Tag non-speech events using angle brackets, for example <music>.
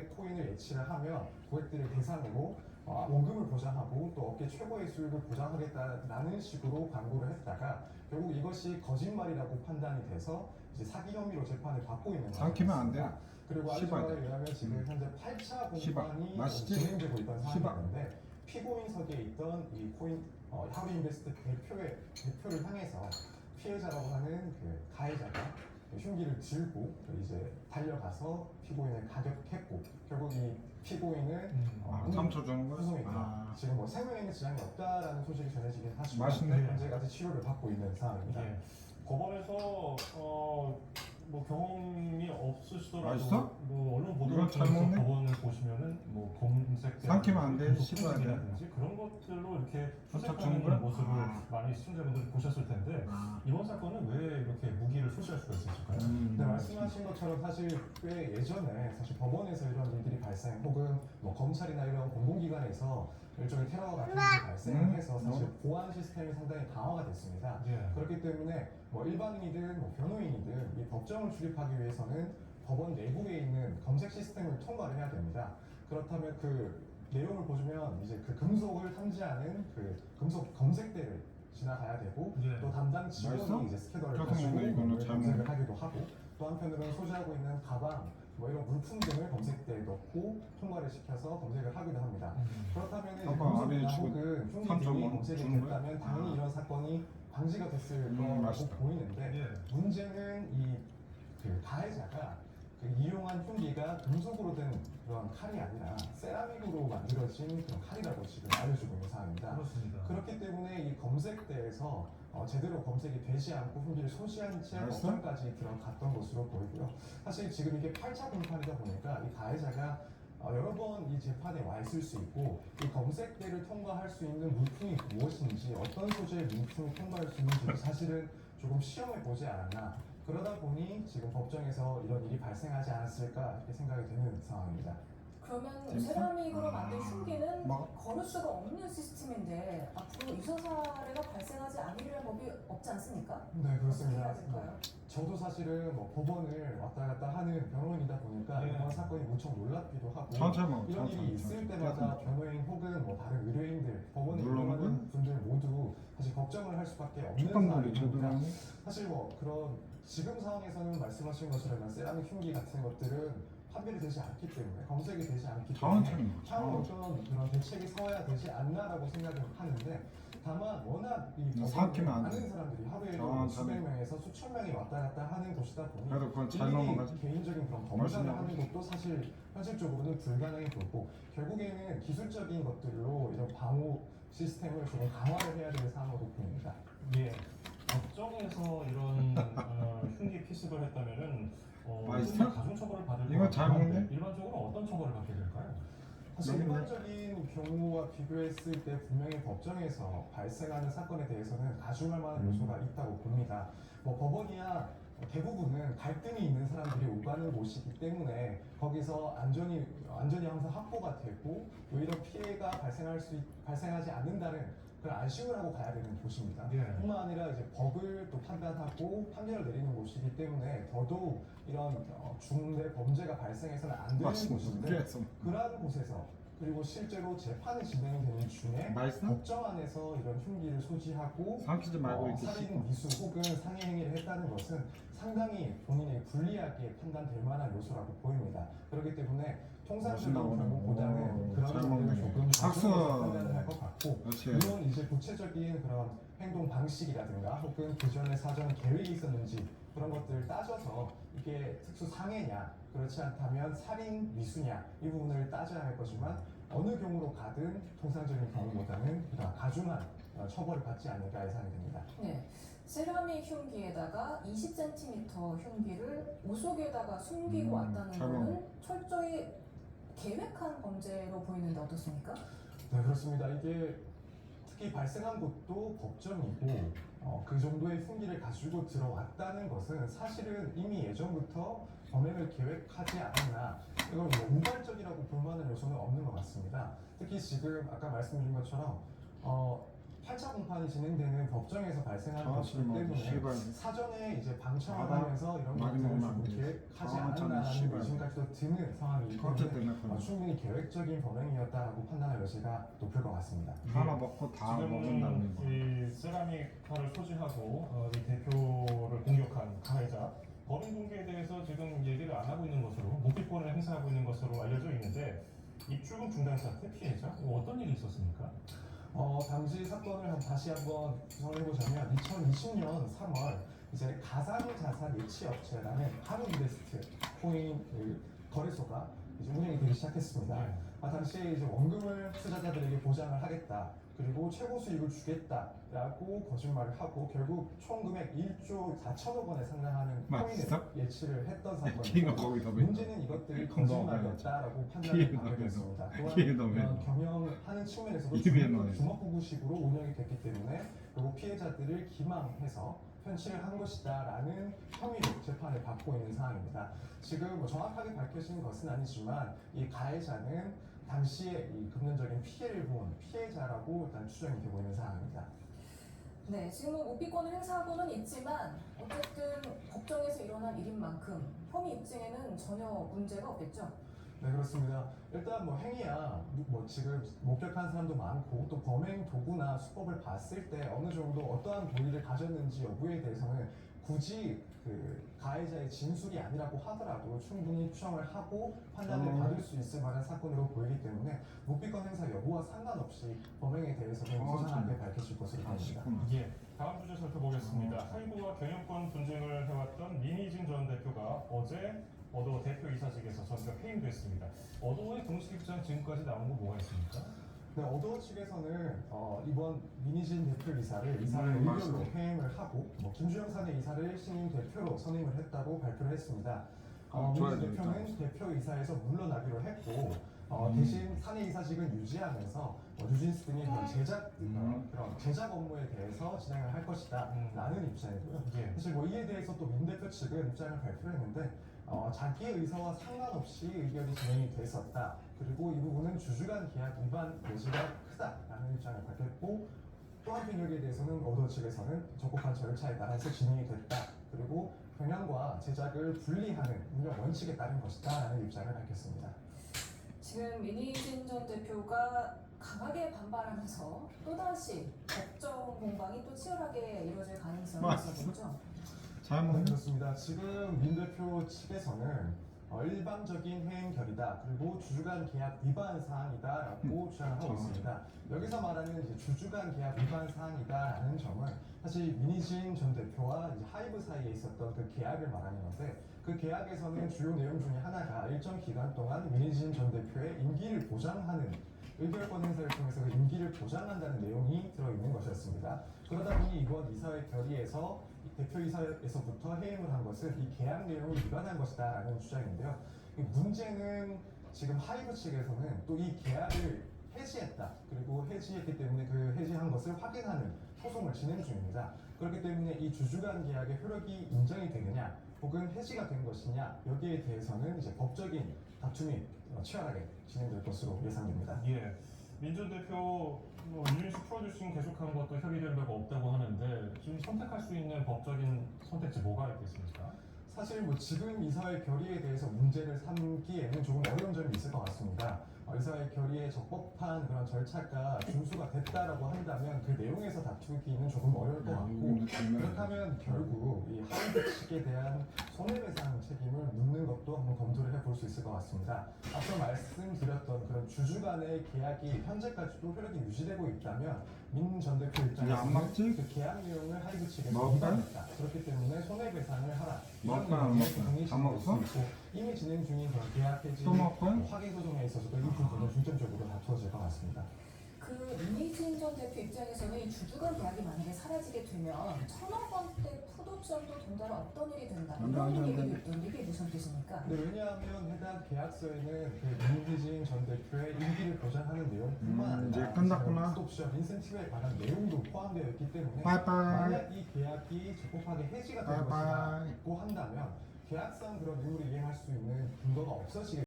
정도의 코인을 예치를 하면 고객들을 대상으로 어, 원금을 보장하고 또 업계 최고의 수익을 보장하겠다라는 식으로 광고를 했다가 결국 이것이 거짓말이라고 판단이 돼서 이제 사기 혐의로 재판을 받고 있는 삼키면 안 돼. 그리고 시바야 돼. 의하면 지금 음. 현재 8차 시바. 공판이 맛있지? 진행되고 있던 시바. 상황인데 피고인석에 있던 이 코인 어, 하루 인베스트 대표의 대표를 향해서 피해자라고 하는 그 가해자가 흉기를 들고 이제 달려가서 피고인을 가격했고 결국 이 피고인을 아, 어, 3초 주는 거야? 후송했다. 아, 지금 뭐 생명에는 지장이 없다라는 소식이 전해지긴 하지만 맛있네. 현재까지 치료를 받고 있는 상황입니다. 예. 법원에서 어, 뭐 경험이 없으시더라도 맛있어? 뭐 언론 보도를 잘 통해서 먹네? 법원을 보시면은 뭐 검색 삼키면 안 돼, 씹어야 돼. 라든지 그런 것들로 이렇게 수색하는? 모습을 아. 많이 시청자분들이 보셨을 텐데 아. 이번 사건은 왜 이렇게 무기를 소지할 수가 있었을까요? 음. 네, 말씀하신 것처럼 사실 꽤 예전에 사실 법원에서 이런 일들이 발생 혹은 뭐 검찰이나 이런 공공기관에서 일종의 테러 같은 일이 발생을 음. 해서 사실 보안 시스템이 상당히 강화가 됐습니다. 예. 그렇기 때문에 뭐 일반인이든 뭐 변호인이든 이 법정을 출입하기 위해서는 법원 내부에 있는 검색 시스템을 통과를 해야 됩니다. 그렇다면 그 내용을 보시면 이제 그 금속을 탐지하는 그 금속 검색대를 지나가야 되고 예. 또 담당 직원이? 이제 스캐너를 가지고 잘 검색을. 하기도 하고 또 한편으로는 소지하고 있는 가방 뭐 이런 물품 등을 검색대에 넣고 통과를 시켜서 검색을 하기도 합니다. 음. 그렇다면 주고 혹은 흉기 삼촌 등이 뭐 검색이? 됐다면 당연히 아. 이런 사건이 방지가 됐을 음, 거라고 맛있다. 보이는데 예. 문제는 이그 가해자가 그 이용한 흉기가 금속으로 된 그런 칼이 아니라 세라믹으로 만들어진 그런 칼이라고 지금 알려주고 있는 상황입니다. 그렇습니다. 그렇기 때문에 이 검색대에서 어, 제대로 검색이 되지 않고 소지한 채 알았어? 법정까지 들어갔던 것으로 보이고요. 사실 지금 이게 8차 공판이다 보니까 이 가해자가 어, 여러 번 이 재판에 와 있을 수 있고 이 검색대를 통과할 수 있는 물품이 무엇인지 어떤 소재의 물품을 통과할 수 있는지 사실은 조금 시험해 보지 않았나 그러다 보니 지금 법정에서 이런 일이 발생하지 않았을까 이렇게 생각이 되는 상황입니다. 그러면 재밌어? 세라믹으로 만든 아, 흉기는 먹어. 거를 수가 없는 시스템인데 앞으로 유사 사례가 발생하지 않으려는 법이 없지 않습니까? 네 그렇습니다. 될까요? 저도 사실은 뭐 법원을 왔다 갔다 하는 변호인이다 보니까 네. 이번 사건이 무척 놀랍기도 하고 천천히. 이런 일이 천천히. 있을 천천히. 때마다 변호인 혹은 뭐 다른 의뢰인들 법원에 이용하는 분들 모두 사실 걱정을 할 수밖에 없는 상황입니다. 사실 뭐 그런 지금 상황에서는 말씀하신 것처럼 세라믹 흉기 같은 것들은 판별이 되지 않기 때문에 검색이 되지 않기 때문에 먹어. 향후 그런 대책이 서야 되지 않나라고 생각을 하는데 다만 워낙 이뭐안 돼. 많은 사람들이 하루에도 천천히. 수백 명에서 수천 명이 왔다 갔다 하는 곳이다 보니 그래도 그건 잘 일일이 넘어가지. 개인적인 그런 검사를. 하는 것도 사실 현실적으로는 불가능해 보고 결국에는 기술적인 것들로 이런 방호 시스템을 조금 강화를 해야 될 상황으로 보입니다. 예. 법정에서 이런 어, 흉기 피습을 했다면은 어, 맛있어? 가중 처벌을 받을 이거 것잘 먹네? 일반적으로 어떤 처벌을 받게 될까요? 사실 너무 일반적인 경우와 비교했을 때 분명히 법정에서 발생하는 사건에 대해서는 가중할 만한 음. 요소가 있다고 봅니다. 뭐 법원이야 대부분은 갈등이 있는 사람들이 오가는 곳이기 때문에 거기서 안전이 안전이 항상 확보가 되고 오히려 피해가 발생할 수 있- 발생하지 않는다는 그런 안심을 하고 가야 되는 곳입니다. 예. 뿐만 아니라 이제 법을 또 판단하고 판결을 내리는 곳이기 때문에 더더욱 이런 어, 중대 범죄가 발생해서는 안 되는 맛있어. 곳인데. 그러한 곳에서 그리고 실제로 재판이 진행되는 중에 맛있어? 법정 안에서 이런 흉기를 소지하고 삼키지 말고 어, 이렇게 살인. 미수 혹은 상해 행위를 했다는 것은 상당히 본인에게 불리하게 판단될 만한 요소라고 보입니다. 그렇기 때문에 통상적인. 경우보다는 오, 그런 먹네. 조금 박수! 가중해서 판단을 할것 같고 그렇지. 물론 이제 구체적인 그런 행동 방식이라든가 혹은 그 전에 사전 계획이 있었는지 그런 것들을 따져서 이게 특수 상해냐 그렇지 않다면 살인 미수냐 이 부분을 따져야 할 거지만 어느 경우로 가든 통상적인 경우보다는 가중한 어, 처벌을 받지 않을까 예상이 됩니다. 네. 세라믹 흉기에다가 20cm 흉기를 우속에다가 숨기고 음, 왔다는 잘 거는 철저히 계획한 범죄로 보이는데 어떻습니까? 네 그렇습니다. 이게 특히 발생한 곳도 법정이고 어, 그 정도의 흉기를 가지고 들어왔다는 것은 사실은 이미 예전부터 범행을 계획하지 않았나 이걸 뭐 우발적이라고 볼 만한 요소는 없는 것 같습니다. 특히 지금 아까 말씀드린 것처럼 어, 8차 공판이 진행되는 법정에서 발생하는 아, 것이기 씨발, 때문에 씨발. 사전에 이제 방청을 알아. 하면서 이런 많이 것들을 먹으면 안. 계획하지 아, 저는 않았나라는 씨발. 의심까지도 드는 상황이기 껍질 때문에 때문에 어, 그런 충분히 계획적인 범행이었다라고 판단할 여지가 높을 것 같습니다. 하나 먹고 다 먹는다는 거. 지금 이 세라믹 칼을 소지하고 어, 이 대표를 공격한 가해자 범인 공개에 대해서 지금 얘기를 안 하고 있는 것으로 묵비권을 행사하고 있는 것으로 알려져 있는데 입주금 중단 사태 피해자 이거 어떤 일이 있었습니까? 어, 당시 사건을 한- 다시 한번 정리해보자면 2020년 3월 이제 가상자산 예치업체라는 한인베스트 코인 그 거래소가 이제 운영이 되기 시작했습니다. 네. 아, 당시에 이제 원금을 투자자들에게 보장을 하겠다. 그리고 최고 수익을 주겠다라고 거짓말을 하고 결국 총 금액 1조 4천억 원에 상당하는 코인을 맞어? 예치를 했던 키가 사건이고 거기다 왜? 문제는 이것들이 <laughs> 거짓말이었다라고 판단을 됐습니다. 넣어? 또한 이런? 경영하는 측면에서도. 주먹구구식으로 운영이 됐기 때문에 그리고 피해자들을 기망해서 편취를 한 것이다라는 혐의로 재판을 받고 있는 상황입니다. 지금 뭐 정확하게 밝혀진 것은 아니지만 이 가해자는 당시에 이 금전적인 피해를 본 피해자라고 일단 추정이 되고 있는 상황입니다. 네, 지금 뭐 묵비권을 행사하고는 있지만 어쨌든 법정에서 일어난 일인 만큼 혐의 입증에는 전혀 문제가 없겠죠. 네 그렇습니다. 일단 뭐 행위야 뭐 지금 목격한 사람도 많고 또 범행 도구나 수법을 봤을 때 어느 정도 어떠한 도의를 가졌는지 여부에 대해서는 굳이 그 가해자의 진술이 아니라고 하더라도 충분히 추정을 하고 판단을 음. 받을 수 있을 만한 사건으로 보이기 때문에 묵비권 행사 여부와 상관없이 범행에 대해서는 아, 소상하게 좀 밝혀질 것으로 보입니다. 아쉽구나. 예. 다음 주제 살펴보겠습니다. 하이브와 경영권 분쟁을 해왔던 민희진 전 대표가 어제 어도 대표 이사직에서 전격 해임됐습니다. 어도의 공식 입장 지금까지 나온 거 뭐가 있습니까? 네, 어도어 측에서는 어, 이번 민희진 대표 이사를 이사를 음, 일렬로 맞습니다. 해임을 하고 뭐 김주영 사내 이사를 신임 대표로 선임을 했다고 발표를 했습니다. 어, 아, 좋아요, 민희진 좋아요. 대표는 대표 이사에서 물러나기로 했고 어, 음. 대신 사내 이사직은 유지하면서 뭐 뉴진스 등의 그런 제작 어, 음. 그런 제작 업무에 대해서 진행을 할 음. 것이다라는 입장이고요. 예. 사실 뭐 이에 대해서 또 민 대표 측은 입장을 발표했는데 어, 자기의 의사와 상관없이 의견이 진행이 됐었다. 그리고 이 부분은 주주간 계약 위반 여지가 크다라는 입장을 밝혔고 또 한편 여기에 대해서는 어도 측에서는 적법한 절차에 따라서 진행이 됐다. 그리고 경영과 제작을 분리하는 운영 원칙에 따른 것이다라는 입장을 밝혔습니다. 지금 민희진 전 대표가 강하게 반발하면서 또다시 법정 공방이 또 치열하게 이루어질 가능성이. 있어 보이죠. 잘 네. 그렇습니다. 지금 민 대표 측에서는 어, 일방적인 해임 결의다. 그리고 주주간 계약 위반 사항이다라고 주장을 하고 음, 있습니다. 여기서 말하는 이제 주주간 계약 위반 사항이다라는 점은 사실 민희진 전 대표와 이제 하이브 사이에 있었던 그 계약을 말하는 건데 그 계약에서는 주요 내용 중에 하나가 일정 기간 동안 민희진 전 대표의 임기를 보장하는 의결권 행사를 통해서 그 임기를 보장한다는 내용이 들어있는 것이었습니다. 그러다 보니 이번 이사회 결의에서 이 대표이사에서부터 해임을 한 것은 이 계약 내용을 위반한 것이다라는 주장인데요. 이 문제는 지금 하이브 측에서는 또 이 계약을 해지했다. 그리고 해지했기 때문에 그 해지한 것을 확인하는 소송을 진행 중입니다. 그렇기 때문에 이 주주간 계약의 효력이 인정이 되느냐, 혹은 해지가 된 것이냐 여기에 대해서는 이제 법적인 다툼이 어, 치열하게 진행될 것으로 예상됩니다. 예. 민전 대표 뭐 뉴스 프로듀싱 계속하는 것도 협의된 바가 없다고 하는데 지금 선택할 수 있는 법적인 선택지 뭐가 있겠습니까? 사실 뭐 지금 이사회 결의에 대해서 문제를 삼기에는 조금 어려운 점이 있을 것 같습니다. 어, 이사회 결의에 적법한 그런 절차가 준수가 됐다라고 한다면 그 내용에서 다투기는 조금 어려울 것 같고 그렇다면 결국 이 하이브 측에 대한 손해배상 책임을 묻는 것도 한번 검토를 해볼 수 있을 것 같습니다. 앞서 말씀드렸던 그런 주주 간의 계약이 현재까지도 효력이 유지되고 있다면 민전 대표 야, 안 입장에서는 맞지? 그 계약 내용을 하이브 측에서 먹을까요? 위반했다. 그렇기 때문에 손해배상을 하라. 이런 먹을까요, 안 먹을까요? 동의시킬 안 먹었어? 있고 이미 진행 중인 그런 계약 해지 또 먹을까요? 뭐 확인 소송에 있어서도 이 부분은 중점적으로 다투어질 것 같습니다. 그 민희진 전 대표 입장에서는 이 주주간 계약이 만약에 사라지게 되면 천억 원대 푸도점도 된다면 어떤 일이 된다 안 돼, 이런 안 돼, 안 얘기도 돼. 있던데 이게 무슨 뜻입니까? 네, 왜냐하면 해당 계약서에는 그 민희진 전 대표의 임기를 보장하는 내용뿐만 음, 아니라 이제 끝났구나. 옵션 인센티브에 관한 내용도 포함되어 있기 때문에 빠이빠이. 만약 이 계약이 적법하게 해지가 된 빠이빠이. 것이고 한다면 계약상 그런 의무를 이행할 수 있는 근거가 없어지게